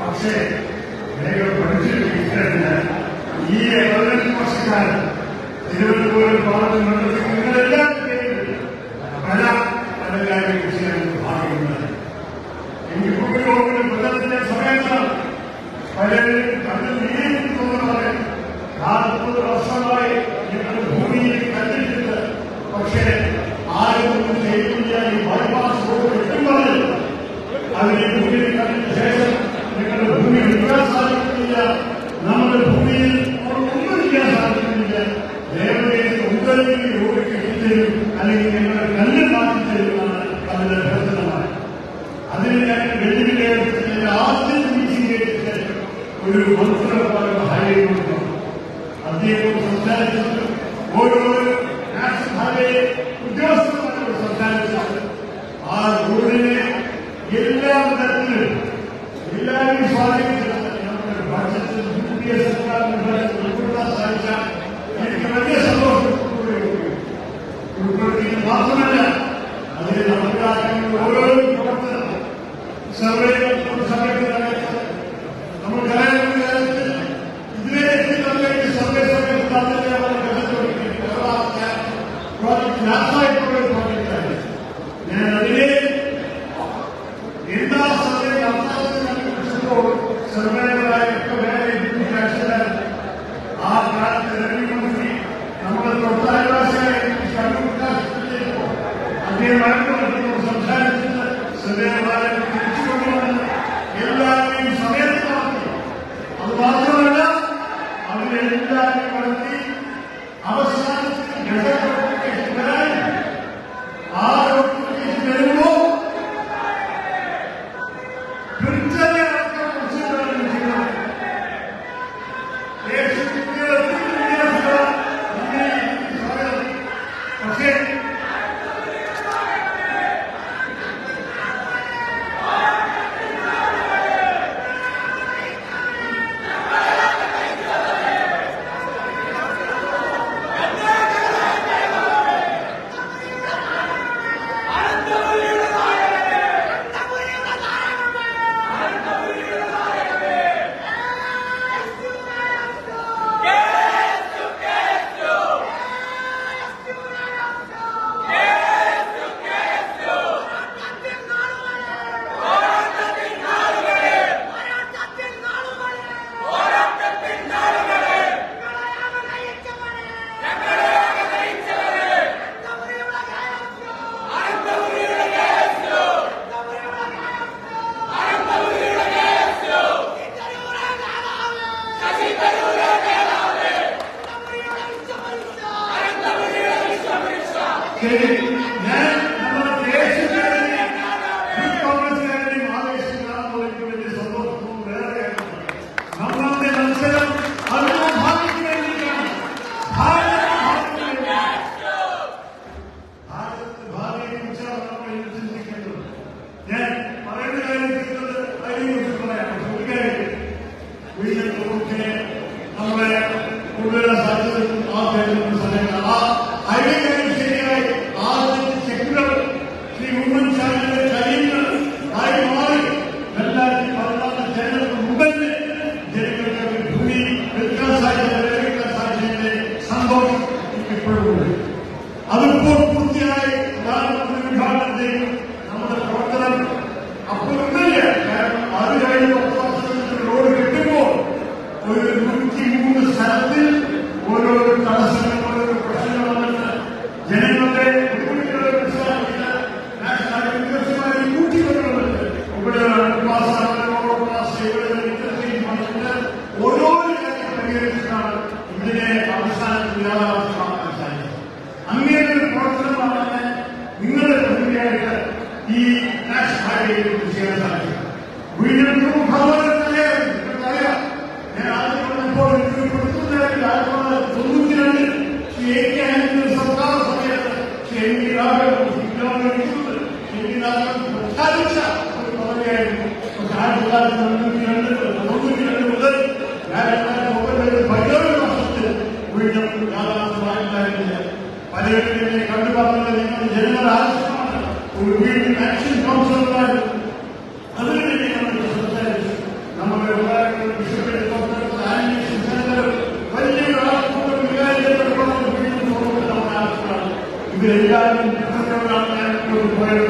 പക്ഷേ നിങ്ങൾ പഠിച്ചിട്ടില്ല ഈ പതിനഞ്ച് വർഷക്കാലം തിരുവനന്തപുരം പാർലമെന്റ് മണ്ഡലത്തിൽ നിങ്ങളെല്ലാം പല പല കാര്യങ്ങൾ ചെയ്യാൻ ഭാഗ്യമുണ്ട്. എനിക്ക് കുട്ടികളോട് പ്രചാരത്തിന്റെ സമയത്താണ് പലരും കണ്ടു നീ തോന്നുന്നത് നാൽപ്പത് വർഷമായി ഞങ്ങൾ ഭൂമിയിൽ കണ്ടിട്ടുണ്ട്. പക്ഷേ ആരും ചെയ്തില്ല. ഈ ബൈപ്പാസ് റോഡ് വെട്ടുമ്പോൾ അതിനെ മുന്നിൽ കണ്ടിട്ട് ശേഷം സാധിക്കുന്നത് നമ്മുടെ ഭരണത്തിൽ യു പി എ സർക്കാരിന് ഉൾപ്പെടുത്താൻ സാധിച്ചാൽ എനിക്ക് വലിയ സന്തോഷം ഉൾപ്പെടുത്തിയത് മാത്രമല്ല അതിൽ നടപ്പിലാക്കുന്ന ഓരോ പ്രവർത്തനം സർവേകൾ സമയത്ത് കൊണ്ടുവരാൻ സാധിച്ചിട്ടുണ്ട് ആ പേരിൽ സമയങ്ങൾ ആ ഐഡിയ ഇതിനെ അവസാനം ഇല്ലാതാക്കാൻ സാധിക്കും അങ്ങനെ ഒരു പ്രവർത്തനമാണ് നിങ്ങളുടെ പ്രതിനിധിയായിട്ട് ഈ നാഷ് പാർട്ടിയിൽ ചെയ്യാൻ സാധിക്കും വീണ്ടും ഞാൻ ആദ്യം പറഞ്ഞപ്പോൾ തൊണ്ണൂറ്റി രണ്ടിൽ ശ്രീ എ കെ ആന്റണി സർക്കാർ സമയത്ത് Shri N V Raghavan Shri N V Raghavan പ്രഖ്യാപിച്ച ഒരു പദവിയായിരുന്നു ആയിരത്തി തൊള്ളായിരത്തി തൊണ്ണൂറ്റി രണ്ട് തൊണ്ണൂറ്റി രണ്ട് മുതൽ ഞാൻ പതിനേഴ് വർഷത്തിൽ വീണ്ടും യാഥാർത്ഥ്യം ഉണ്ടായിട്ടില്ല പലരും കണ്ടു നിങ്ങൾ ജനങ്ങൾ ആവശ്യമാണ് ഒരു വീണ്ടും ആക്ഷൻ കൗൺസിലറായിട്ട് അതിനു വേണ്ടി നമ്മൾ സംസാരിച്ചു നമ്മുടെ ബിഷപ്പിന്റെ വലിയൊരു ആൾക്കൂട്ടം വികാരിക്കപ്പെടുമ്പോൾ വീണ്ടും ഇവരെല്ലാവരും പോയത്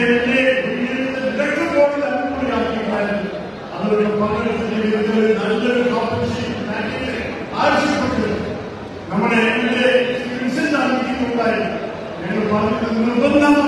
എന്റെ ലക്ഷക്കോടി അനുകൂലിയാക്കിയിട്ടായിരുന്നു അതൊരു കോൺഗ്രസിന്റെ വിരുദ്ധ നല്ലൊരു കോമ്പൻസേഷൻ പാക്കേജ് ആവശ്യപ്പെട്ടു. നമ്മുടെ എം എൽ എ ഉണ്ടായിരുന്നു ഞങ്ങൾ പറഞ്ഞത് നിർബന്ധമാണ്.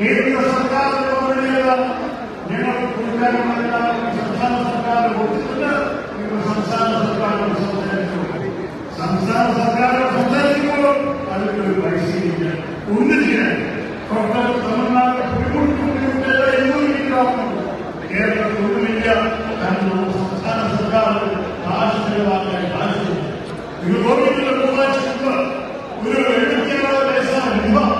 ഒരു ഒരു പൈസ അനുഭവം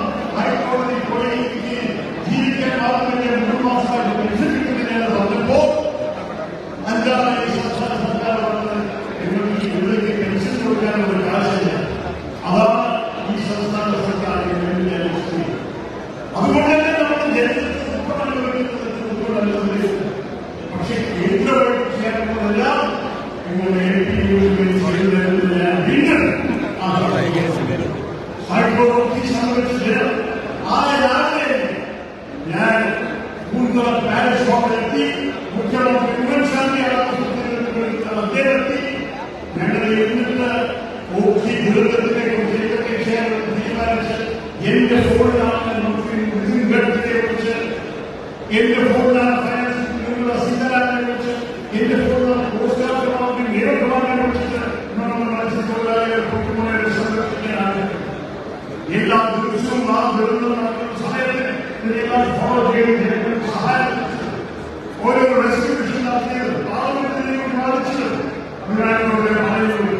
என்ன போடலாம் என்ன போடலாம் من أنه لا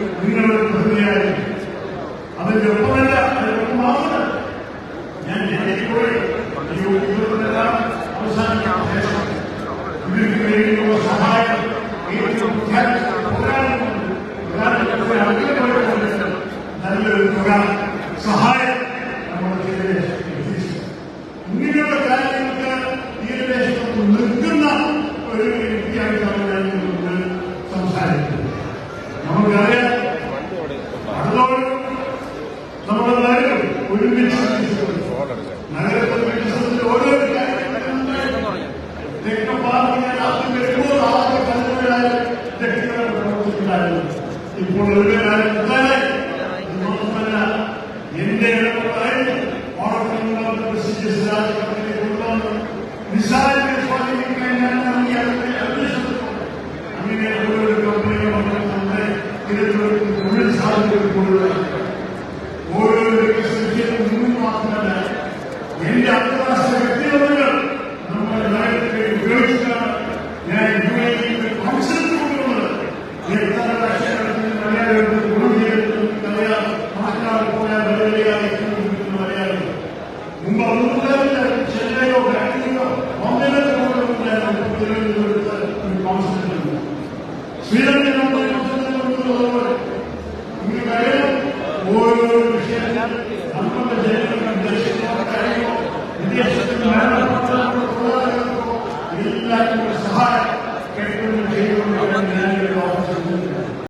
y por lo general